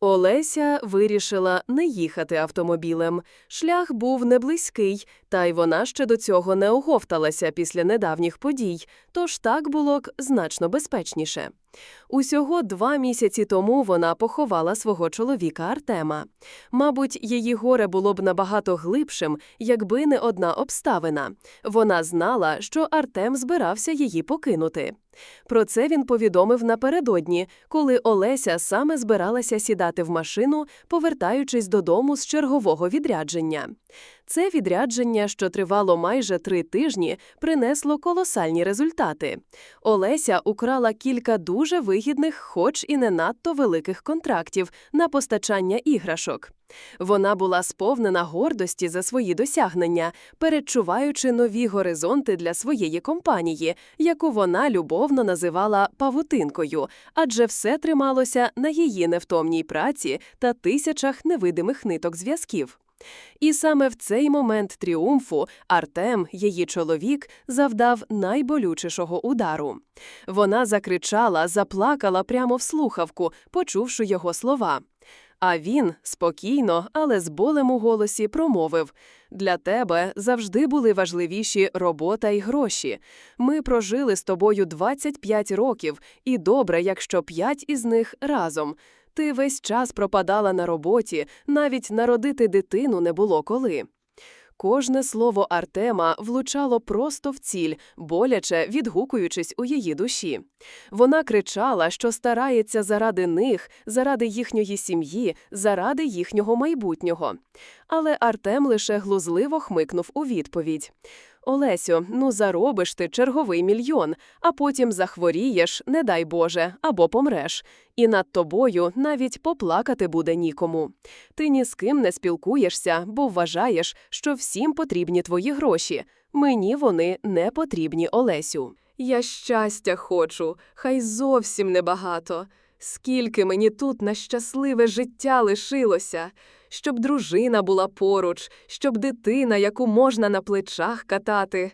Олеся вирішила не їхати автомобілем. Шлях був не близький, та й вона ще до цього не оговталася після недавніх подій, тож так було значно безпечніше. Усього два місяці тому вона поховала свого чоловіка Артема. Мабуть, її горе було б набагато глибшим, якби не одна обставина. Вона знала, що Артем збирався її покинути. Про це він повідомив напередодні, коли Олеся саме збиралася сідати в машину, повертаючись додому з чергового відрядження. Це відрядження, що тривало майже три тижні, принесло колосальні результати. Олеся украла кілька дуже вигідних, хоч і не надто великих контрактів на постачання іграшок. Вона була сповнена гордості за свої досягнення, передчуваючи нові горизонти для своєї компанії, яку вона любовно називала павутинкою, адже все трималося на її невтомній праці та тисячах невидимих ниток зв'язків. І саме в цей момент тріумфу Артем, її чоловік, завдав найболючішого удару. Вона закричала, заплакала прямо в слухавку, почувши його слова. А він спокійно, але з болем у голосі промовив для тебе завжди були важливіші робота і гроші. Ми прожили з тобою 25 років, і добре, якщо п'ять із них разом. Ти весь час пропадала на роботі, навіть народити дитину не було коли. Кожне слово Артема влучало просто в ціль, боляче відгукуючись у її душі. Вона кричала, що старається заради них, заради їхньої сім'ї, заради їхнього майбутнього. Але Артем лише глузливо хмикнув у відповідь. Олесю, ну заробиш ти черговий мільйон, а потім захворієш, не дай Боже, або помреш. І над тобою навіть поплакати буде нікому. Ти ні з ким не спілкуєшся, бо вважаєш, що всім потрібні твої гроші. Мені вони не потрібні, Олесю. Я щастя хочу, хай зовсім небагато. Скільки мені тут на щасливе життя лишилося щоб дружина була поруч, щоб дитина, яку можна на плечах катати.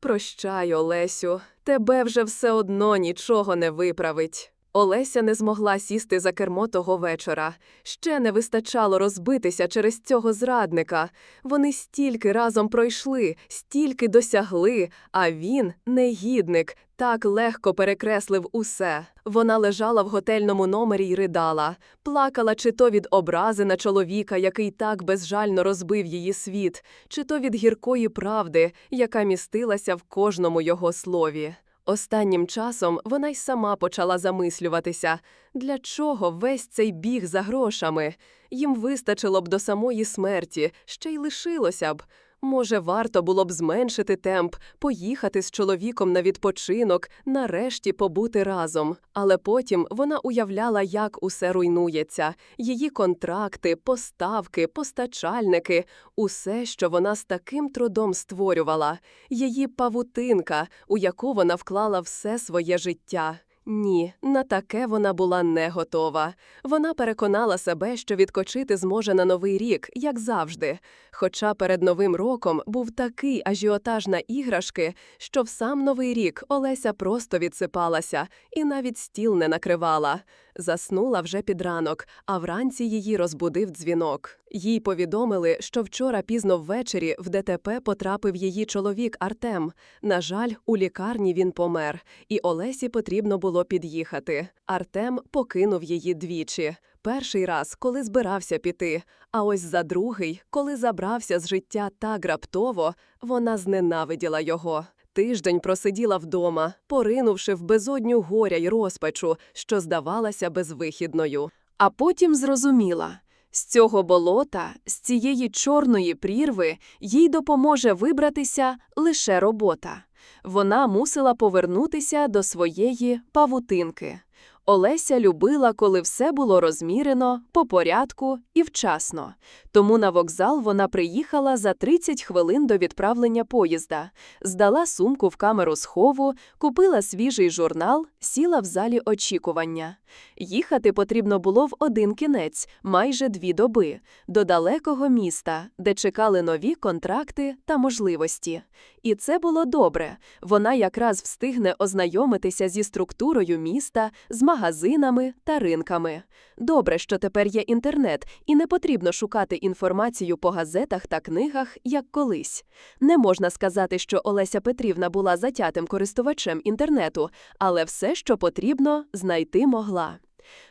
Прощай, Олесю, тебе вже все одно нічого не виправить. Олеся не змогла сісти за кермо того вечора. Ще не вистачало розбитися через цього зрадника. Вони стільки разом пройшли, стільки досягли, а він, негідник, так легко перекреслив усе. Вона лежала в готельному номері й ридала, плакала чи то від образи на чоловіка, який так безжально розбив її світ, чи то від гіркої правди, яка містилася в кожному його слові. Останнім часом вона й сама почала замислюватися, для чого весь цей біг за грошами. Їм вистачило б до самої смерті, ще й лишилося б. Може, варто було б зменшити темп, поїхати з чоловіком на відпочинок, нарешті побути разом. Але потім вона уявляла, як усе руйнується, її контракти, поставки, постачальники, усе, що вона з таким трудом створювала, її павутинка, у яку вона вклала все своє життя. Ні, на таке вона була не готова. Вона переконала себе, що відкочити зможе на новий рік, як завжди. Хоча перед новим роком був такий ажіотаж на іграшки, що в сам новий рік Олеся просто відсипалася і навіть стіл не накривала. Заснула вже під ранок, а вранці її розбудив дзвінок. Їй повідомили, що вчора пізно ввечері в ДТП потрапив її чоловік Артем. На жаль, у лікарні він помер, і Олесі потрібно було під'їхати. Артем покинув її двічі. Перший раз, коли збирався піти, а ось за другий, коли забрався з життя так раптово, вона зненавиділа його. Тиждень просиділа вдома, поринувши в безодню горя й розпачу, що здавалася безвихідною. А потім зрозуміла з цього болота, з цієї чорної прірви, їй допоможе вибратися лише робота. Вона мусила повернутися до своєї павутинки. Олеся любила, коли все було розмірено, по порядку і вчасно. Тому на вокзал вона приїхала за 30 хвилин до відправлення поїзда, здала сумку в камеру схову, купила свіжий журнал, сіла в залі очікування. Їхати потрібно було в один кінець, майже дві доби, до далекого міста, де чекали нові контракти та можливості. І це було добре. Вона якраз встигне ознайомитися зі структурою міста, з магазинами та ринками. Добре, що тепер є інтернет, і не потрібно шукати інформацію по газетах та книгах, як колись. Не можна сказати, що Олеся Петрівна була затятим користувачем інтернету, але все, що потрібно, знайти могла.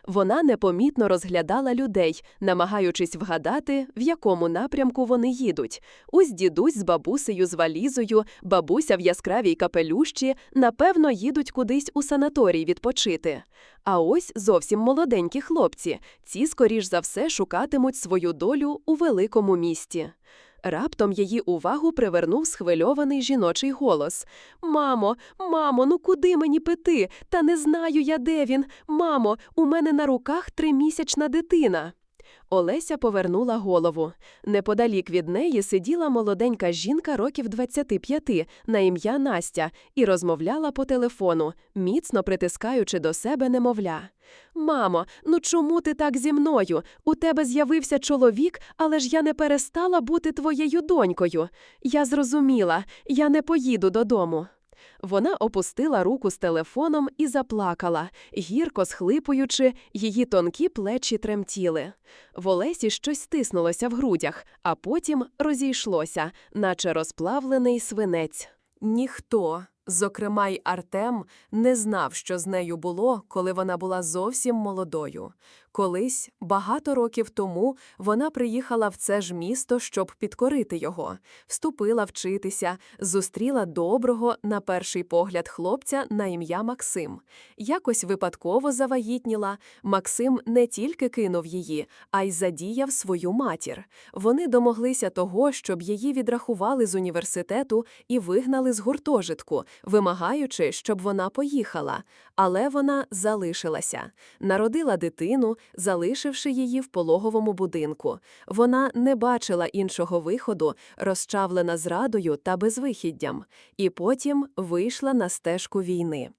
Вона непомітно розглядала людей, намагаючись вгадати, в якому напрямку вони їдуть. Ось дідусь з бабусею з валізою, бабуся в яскравій капелющі, напевно, їдуть кудись у санаторій відпочити. А ось зовсім молоденькі хлопці. Ці, скоріш за все, шукатимуть свою долю у великому місті. Раптом її увагу привернув схвильований жіночий голос. Мамо, мамо, ну куди мені пити? Та не знаю я, де він. Мамо, у мене на руках тримісячна дитина. Олеся повернула голову. Неподалік від неї сиділа молоденька жінка років 25 на ім'я Настя і розмовляла по телефону, міцно притискаючи до себе немовля. Мамо, ну чому ти так зі мною? У тебе з'явився чоловік, але ж я не перестала бути твоєю донькою. Я зрозуміла, я не поїду додому. Вона опустила руку з телефоном і заплакала, гірко схлипуючи, її тонкі плечі тремтіли. В Олесі щось стиснулося в грудях, а потім розійшлося, наче розплавлений свинець. Ніхто, зокрема й Артем, не знав, що з нею було, коли вона була зовсім молодою. Колись, багато років тому, вона приїхала в це ж місто, щоб підкорити його, вступила вчитися, зустріла доброго, на перший погляд, хлопця на ім'я Максим. Якось випадково завагітніла. Максим не тільки кинув її, а й задіяв свою матір. Вони домоглися того, щоб її відрахували з університету і вигнали з гуртожитку, вимагаючи, щоб вона поїхала. Але вона залишилася, народила дитину, залишивши її в пологовому будинку. Вона не бачила іншого виходу, розчавлена зрадою та безвихіддям, і потім вийшла на стежку війни.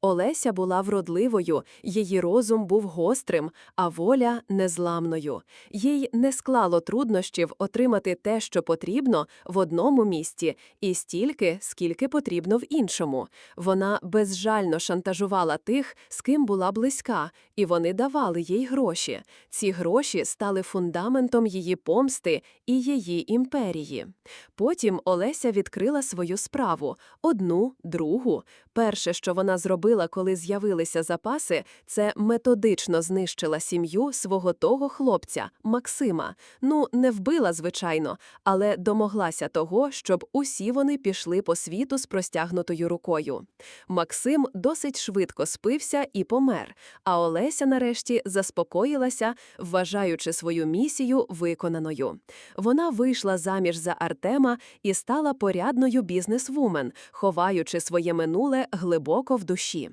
Олеся була вродливою, її розум був гострим, а воля незламною. Їй не склало труднощів отримати те, що потрібно, в одному місці, і стільки, скільки потрібно в іншому. Вона безжально шантажувала тих, з ким була близька, і вони давали їй гроші. Ці гроші стали фундаментом її помсти і її імперії. Потім Олеся відкрила свою справу одну, другу. Перше, що вона зробила, коли з'явилися запаси, це методично знищила сім'ю свого того хлопця, Максима. Ну, не вбила, звичайно, але домоглася того, щоб усі вони пішли по світу з простягнутою рукою. Максим досить швидко спився і помер, а Олеся нарешті заспокоїлася, вважаючи свою місію виконаною. Вона вийшла заміж за Артема і стала порядною бізнесвумен, ховаючи своє минуле глибоко в душі.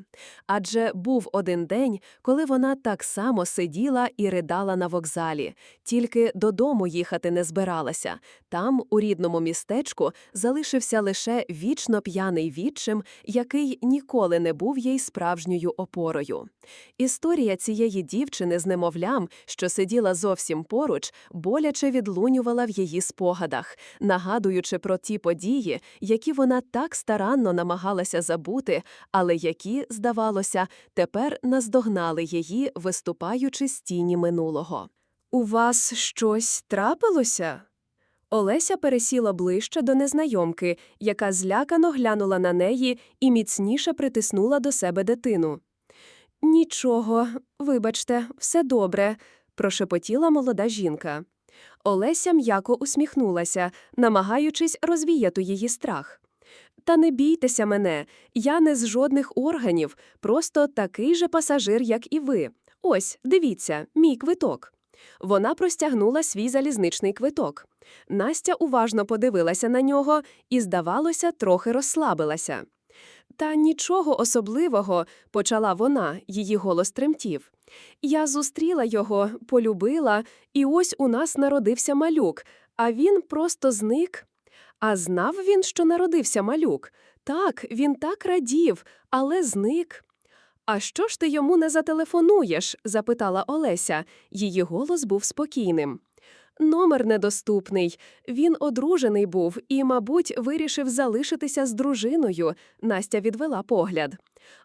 Адже був один день, коли вона так само сиділа і ридала на вокзалі, тільки додому їхати не збиралася. Там, у рідному містечку, залишився лише вічно п'яний відчим, який ніколи не був їй справжньою опорою. Історія цієї дівчини з немовлям, що сиділа зовсім поруч, боляче відлунювала в її спогадах, нагадуючи про ті події, які вона так старанно намагалася забути, але які, здавалося, тепер наздогнали її, виступаючи з тіні минулого. У вас щось трапилося? Олеся пересіла ближче до незнайомки, яка злякано глянула на неї і міцніше притиснула до себе дитину. Нічого, вибачте, все добре, прошепотіла молода жінка. Олеся м'яко усміхнулася, намагаючись розвіяти її страх. Та не бійтеся мене, я не з жодних органів, просто такий же пасажир, як і ви. Ось, дивіться, мій квиток. Вона простягнула свій залізничний квиток. Настя уважно подивилася на нього і, здавалося, трохи розслабилася. Та нічого особливого, почала вона, її голос тремтів. Я зустріла його, полюбила, і ось у нас народився малюк, а він просто зник. А знав він, що народився малюк? Так, він так радів, але зник. А що ж ти йому не зателефонуєш? запитала Олеся. Її голос був спокійним. Номер недоступний. Він одружений був і, мабуть, вирішив залишитися з дружиною. Настя відвела погляд.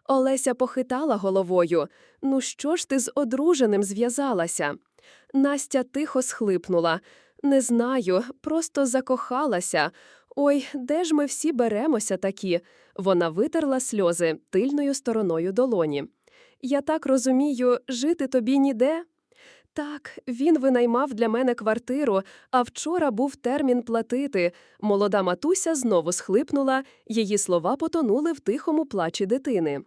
Олеся похитала головою. Ну що ж ти з одруженим зв'язалася? Настя тихо схлипнула. Не знаю, просто закохалася. Ой, де ж ми всі беремося такі? Вона витерла сльози тильною стороною долоні. Я так розумію, жити тобі ніде? Так, він винаймав для мене квартиру, а вчора був термін платити. Молода матуся знову схлипнула, її слова потонули в тихому плачі дитини.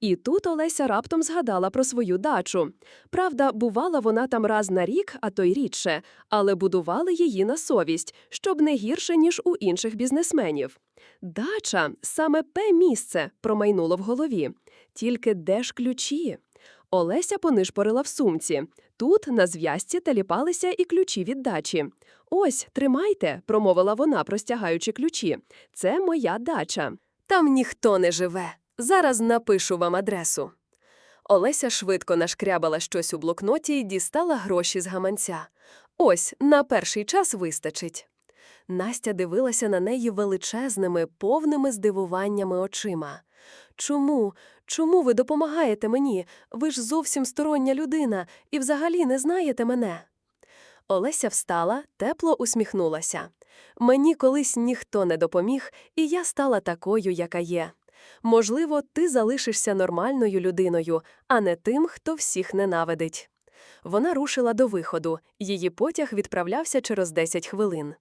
І тут Олеся раптом згадала про свою дачу. Правда, бувала вона там раз на рік, а то й рідше, але будували її на совість, щоб не гірше, ніж у інших бізнесменів. Дача саме те місце промайнуло в голові. Тільки де ж ключі? Олеся понишпорила в сумці. Тут на зв'язці теліпалися і ключі від дачі. Ось, тримайте, промовила вона, простягаючи ключі. Це моя дача. Там ніхто не живе. Зараз напишу вам адресу. Олеся швидко нашкрябала щось у блокноті і дістала гроші з гаманця. Ось, на перший час вистачить. Настя дивилася на неї величезними, повними здивуваннями очима. Чому? Чому ви допомагаєте мені? Ви ж зовсім стороння людина і взагалі не знаєте мене. Олеся встала, тепло усміхнулася. Мені колись ніхто не допоміг, і я стала такою, яка є. Можливо, ти залишишся нормальною людиною, а не тим, хто всіх ненавидить. Вона рушила до виходу, її потяг відправлявся через 10 хвилин.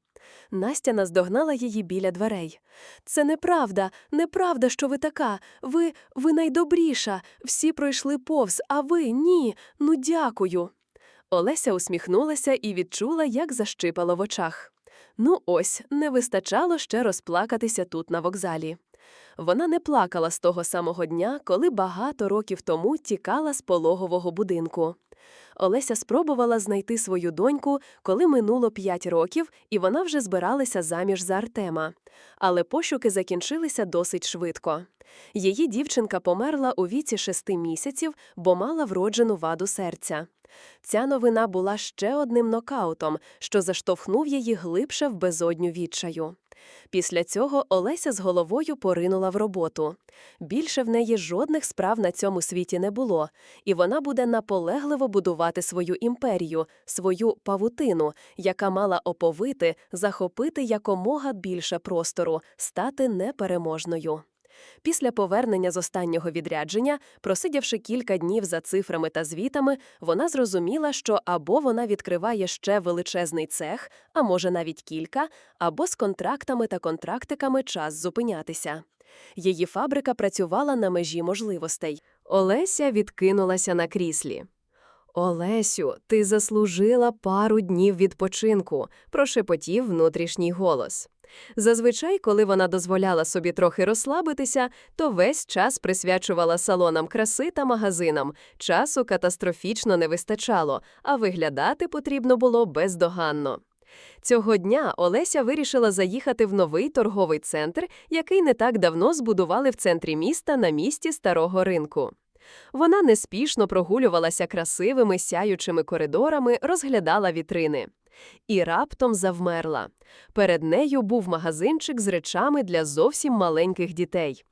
Настя наздогнала її біля дверей. Це неправда, неправда, що ви така. Ви, ви найдобріша. Всі пройшли повз, а ви ні. Ну дякую. Олеся усміхнулася і відчула, як защипало в очах. Ну ось, не вистачало ще розплакатися тут на вокзалі. Вона не плакала з того самого дня, коли багато років тому тікала з пологового будинку. Олеся спробувала знайти свою доньку, коли минуло п'ять років, і вона вже збиралася заміж за Артема. Але пошуки закінчилися досить швидко. Її дівчинка померла у віці шести місяців, бо мала вроджену ваду серця. Ця новина була ще одним нокаутом, що заштовхнув її глибше в безодню відчаю. Після цього Олеся з головою поринула в роботу. Більше в неї жодних справ на цьому світі не було, і вона буде наполегливо будувати свою імперію, свою павутину, яка мала оповити, захопити якомога більше простору, стати непереможною. Після повернення з останнього відрядження, просидівши кілька днів за цифрами та звітами, вона зрозуміла, що або вона відкриває ще величезний цех, а може навіть кілька, або з контрактами та контрактиками час зупинятися. Її фабрика працювала на межі можливостей. Олеся відкинулася на кріслі. Олесю, ти заслужила пару днів відпочинку, прошепотів внутрішній голос. Зазвичай, коли вона дозволяла собі трохи розслабитися, то весь час присвячувала салонам краси та магазинам. Часу катастрофічно не вистачало, а виглядати потрібно було бездоганно. Цього дня Олеся вирішила заїхати в новий торговий центр, який не так давно збудували в центрі міста на місці старого ринку. Вона неспішно прогулювалася красивими сяючими коридорами, розглядала вітрини. І раптом завмерла. Перед нею був магазинчик з речами для зовсім маленьких дітей.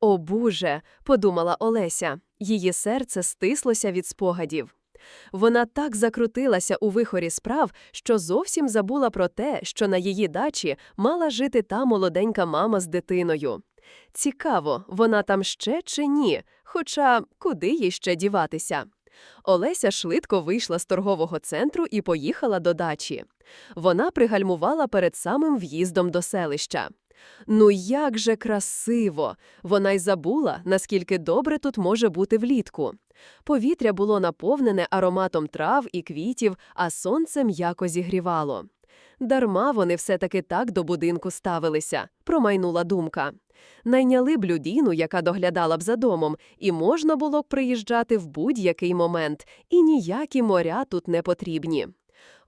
О Боже, подумала Олеся, її серце стислося від спогадів. Вона так закрутилася у вихорі справ, що зовсім забула про те, що на її дачі мала жити та молоденька мама з дитиною. Цікаво, вона там ще чи ні, хоча куди їй ще діватися. Олеся швидко вийшла з торгового центру і поїхала до дачі. Вона пригальмувала перед самим в'їздом до селища. Ну як же красиво! Вона й забула, наскільки добре тут може бути влітку. Повітря було наповнене ароматом трав і квітів, а сонце м'яко зігрівало. Дарма вони все-таки так до будинку ставилися, промайнула думка. Найняли б людину, яка доглядала б за домом, і можна було б приїжджати в будь-який момент, і ніякі моря тут не потрібні.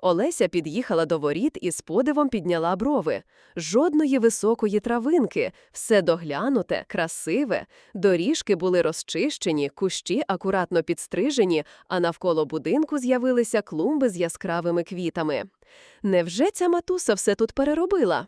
Олеся під'їхала до воріт і з подивом підняла брови. Жодної високої травинки, все доглянуте, красиве. Доріжки були розчищені, кущі акуратно підстрижені, а навколо будинку з'явилися клумби з яскравими квітами. Невже ця матуса все тут переробила?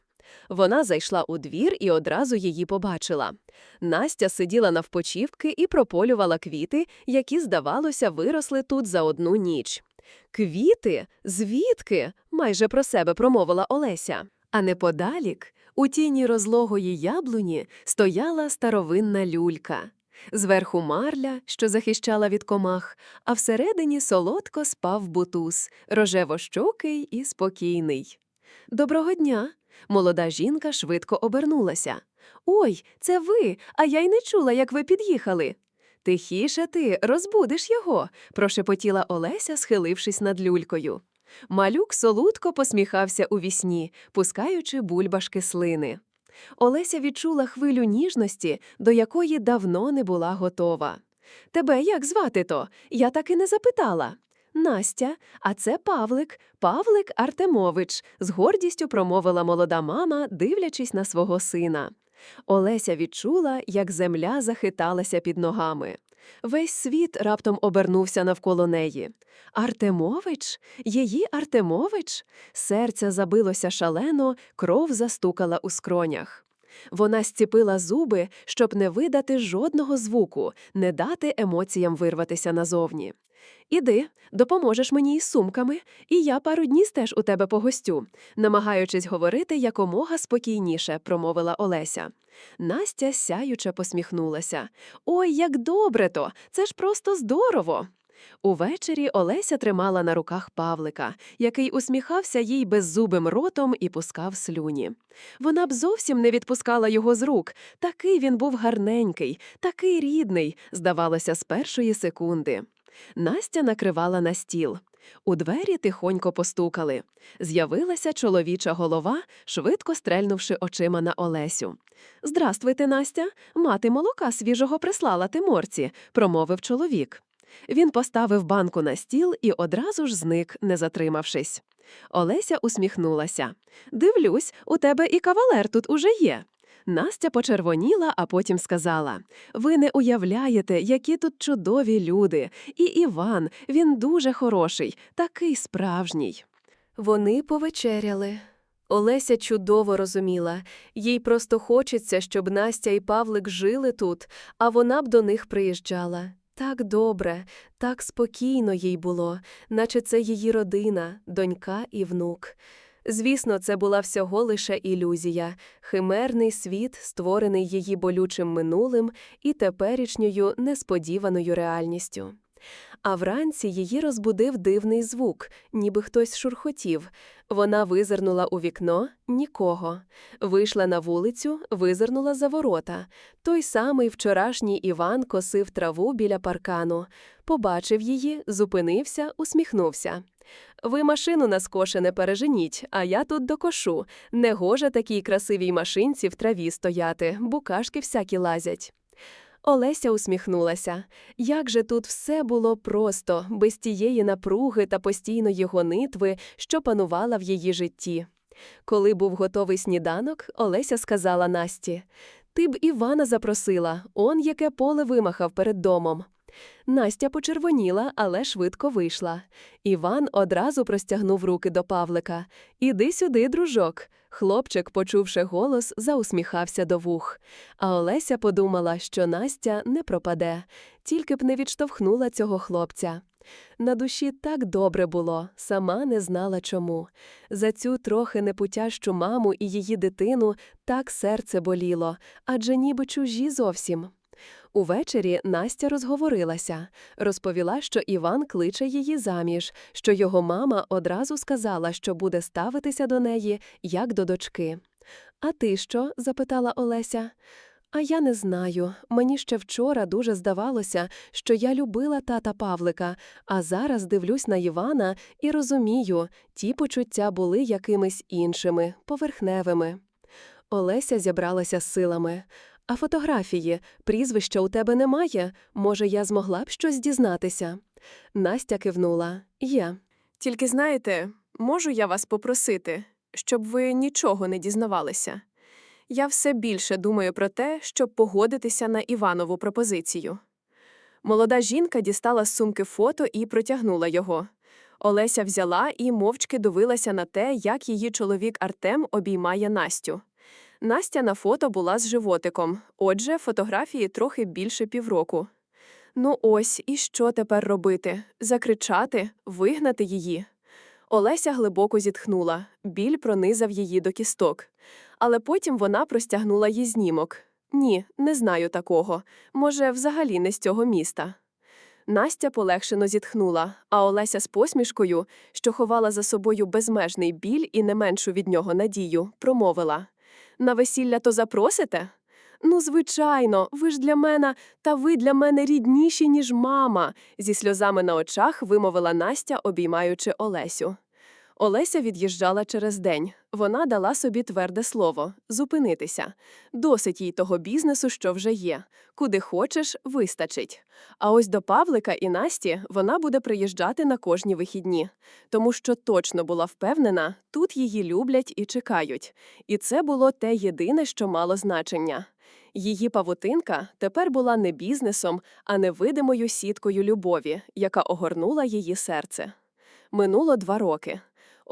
Вона зайшла у двір і одразу її побачила. Настя сиділа навпочівки і прополювала квіти, які, здавалося, виросли тут за одну ніч. Квіти? Звідки? майже про себе промовила Олеся. А неподалік, у тіні розлогої яблуні, стояла старовинна люлька. Зверху марля, що захищала від комах, а всередині солодко спав бутуз, рожево-щокий і спокійний. Доброго дня! Молода жінка швидко обернулася. Ой, це ви, а я й не чула, як ви під'їхали. Тихіше ти, розбудиш його, прошепотіла Олеся, схилившись над люлькою. Малюк солодко посміхався у вісні, пускаючи бульбашки слини. Олеся відчула хвилю ніжності, до якої давно не була готова. Тебе як звати то? Я так і не запитала. Настя, а це Павлик, Павлик Артемович, з гордістю промовила молода мама, дивлячись на свого сина. Олеся відчула, як земля захиталася під ногами. Весь світ раптом обернувся навколо неї. Артемович? Її Артемович? Серце забилося шалено, кров застукала у скронях. Вона зціпила зуби, щоб не видати жодного звуку, не дати емоціям вирватися назовні. Іди, допоможеш мені із сумками, і я пару днів теж у тебе погостю, намагаючись говорити якомога спокійніше, промовила Олеся. Настя сяюче посміхнулася. Ой, як добре то! Це ж просто здорово. Увечері Олеся тримала на руках Павлика, який усміхався їй беззубим ротом і пускав слюні. Вона б зовсім не відпускала його з рук. Такий він був гарненький, такий рідний, здавалося, з першої секунди. Настя накривала на стіл. У двері тихонько постукали. З'явилася чоловіча голова, швидко стрельнувши очима на Олесю. Здравствуйте, Настя. Мати молока свіжого прислала Тиморці, промовив чоловік. Він поставив банку на стіл і одразу ж зник, не затримавшись. Олеся усміхнулася. Дивлюсь, у тебе і кавалер тут уже є. Настя почервоніла, а потім сказала Ви не уявляєте, які тут чудові люди. І Іван, він дуже хороший, такий справжній. Вони повечеряли. Олеся чудово розуміла, їй просто хочеться, щоб Настя і Павлик жили тут, а вона б до них приїжджала. Так добре, так спокійно їй було, наче це її родина, донька і внук. Звісно, це була всього лише ілюзія, химерний світ, створений її болючим минулим і теперішньою несподіваною реальністю. А вранці її розбудив дивний звук, ніби хтось шурхотів. Вона визирнула у вікно нікого. Вийшла на вулицю, визирнула за ворота. Той самий вчорашній Іван косив траву біля паркану. Побачив її, зупинився, усміхнувся. Ви машину на скошене переженіть, а я тут докошу. Негоже такій красивій машинці в траві стояти, букашки всякі лазять. Олеся усміхнулася. Як же тут все було просто, без тієї напруги та постійної гонитви, що панувала в її житті. Коли був готовий сніданок, Олеся сказала Насті Ти б Івана запросила, он яке поле вимахав перед домом. Настя почервоніла, але швидко вийшла. Іван одразу простягнув руки до Павлика. Іди сюди, дружок. Хлопчик, почувши голос, заусміхався до вух. А Олеся подумала, що Настя не пропаде, тільки б не відштовхнула цього хлопця. На душі так добре було, сама не знала чому. За цю трохи непутящу маму і її дитину так серце боліло, адже ніби чужі зовсім. Увечері Настя розговорилася, розповіла, що Іван кличе її заміж, що його мама одразу сказала, що буде ставитися до неї як до дочки. А ти що? запитала Олеся. А я не знаю. Мені ще вчора дуже здавалося, що я любила тата Павлика, а зараз дивлюсь на Івана і розумію, ті почуття були якимись іншими, поверхневими. Олеся зібралася з силами. А фотографії, прізвища у тебе немає? Може, я змогла б щось дізнатися? Настя кивнула. Є. Тільки знаєте, можу я вас попросити, щоб ви нічого не дізнавалися? Я все більше думаю про те, щоб погодитися на Іванову пропозицію. Молода жінка дістала з сумки фото і протягнула його. Олеся взяла і мовчки дивилася на те, як її чоловік Артем обіймає Настю. Настя на фото була з животиком, отже, фотографії трохи більше півроку. Ну ось, і що тепер робити? Закричати, вигнати її. Олеся глибоко зітхнула, біль пронизав її до кісток. Але потім вона простягнула їй знімок. Ні, не знаю такого. Може, взагалі не з цього міста. Настя полегшено зітхнула, а Олеся з посмішкою, що ховала за собою безмежний біль і не меншу від нього надію, промовила На весілля то запросите? Ну, звичайно, ви ж для мене, та ви для мене рідніші, ніж мама, зі сльозами на очах вимовила Настя, обіймаючи Олесю. Олеся від'їжджала через день. Вона дала собі тверде слово зупинитися. Досить їй того бізнесу, що вже є. Куди хочеш, вистачить. А ось до Павлика і Насті вона буде приїжджати на кожні вихідні, тому що точно була впевнена, тут її люблять і чекають. І це було те єдине, що мало значення. Її павутинка тепер була не бізнесом, а невидимою сіткою любові, яка огорнула її серце. Минуло два роки.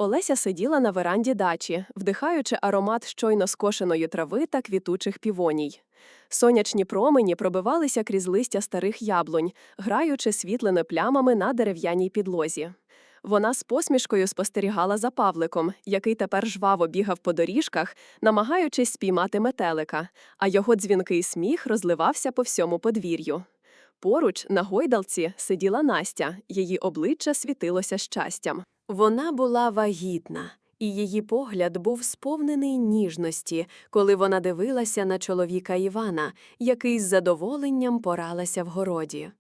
Олеся сиділа на веранді дачі, вдихаючи аромат щойно скошеної трави та квітучих півоній. Сонячні промені пробивалися крізь листя старих яблунь, граючи світлими плямами на дерев'яній підлозі. Вона з посмішкою спостерігала за Павликом, який тепер жваво бігав по доріжках, намагаючись спіймати метелика, а його дзвінкий сміх розливався по всьому подвір'ю. Поруч на гойдалці сиділа Настя, її обличчя світилося щастям. Вона була вагітна, і її погляд був сповнений ніжності, коли вона дивилася на чоловіка Івана, який з задоволенням поралася в городі.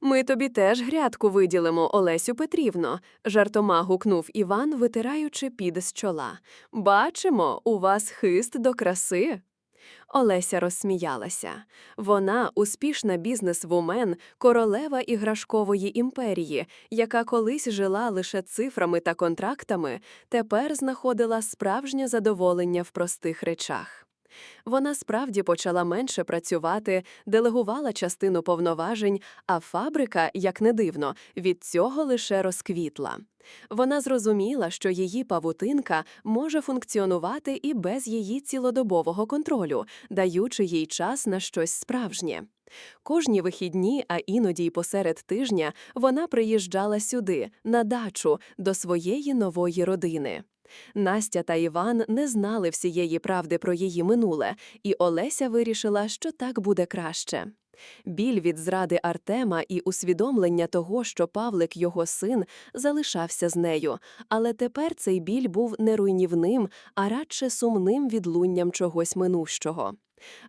Ми тобі теж грядку виділимо, Олесю Петрівно, жартома гукнув Іван, витираючи під з чола. Бачимо, у вас хист до краси. Олеся розсміялася. Вона успішна бізнес-вумен, королева іграшкової імперії, яка колись жила лише цифрами та контрактами, тепер знаходила справжнє задоволення в простих речах. Вона справді почала менше працювати, делегувала частину повноважень, а фабрика, як не дивно, від цього лише розквітла. Вона зрозуміла, що її павутинка може функціонувати і без її цілодобового контролю, даючи їй час на щось справжнє. Кожні вихідні, а іноді й посеред тижня, вона приїжджала сюди, на дачу, до своєї нової родини. Настя та Іван не знали всієї правди про її минуле, і Олеся вирішила, що так буде краще. Біль від зради Артема і усвідомлення того, що Павлик, його син, залишався з нею, але тепер цей біль був не руйнівним, а радше сумним відлунням чогось минущого.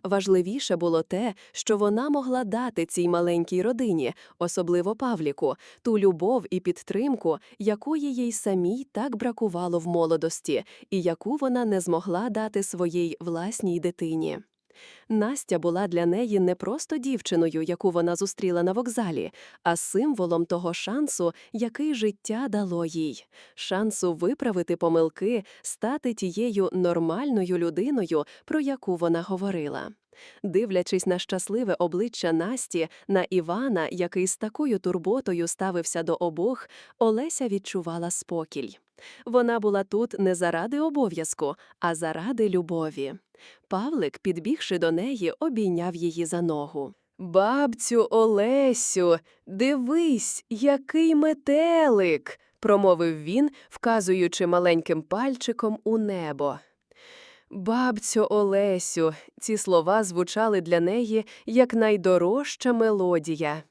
Важливіше було те, що вона могла дати цій маленькій родині, особливо Павліку, ту любов і підтримку, якої їй самій так бракувало в молодості, і яку вона не змогла дати своїй власній дитині. Настя була для неї не просто дівчиною, яку вона зустріла на вокзалі, а символом того шансу, який життя дало їй, шансу виправити помилки, стати тією нормальною людиною, про яку вона говорила. Дивлячись на щасливе обличчя Насті, на Івана, який з такою турботою ставився до обох, Олеся відчувала спокій. Вона була тут не заради обов'язку, а заради любові. Павлик, підбігши до неї, обійняв її за ногу. Бабцю Олесю, дивись, який метелик, промовив він, вказуючи маленьким пальчиком у небо. Бабцю Олесю, ці слова звучали для неї як найдорожча мелодія.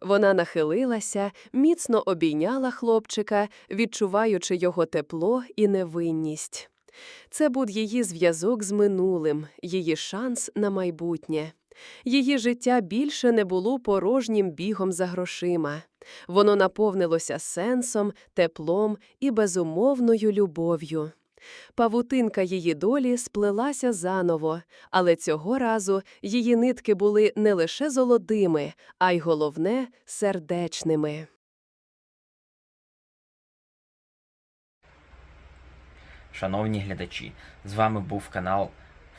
Вона нахилилася, міцно обійняла хлопчика, відчуваючи його тепло і невинність. Це був її зв'язок з минулим, її шанс на майбутнє. Її життя більше не було порожнім бігом за грошима. Воно наповнилося сенсом, теплом і безумовною любов'ю. Павутинка її долі сплелася заново, але цього разу її нитки були не лише золотими, а й головне сердечними. шановні глядачі, з вами був канал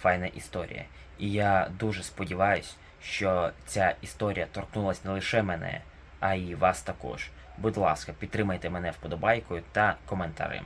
Файна Історія. І я дуже сподіваюсь, що ця історія торкнулась не лише мене, а й вас також. Будь ласка, підтримайте мене вподобайкою та коментарем.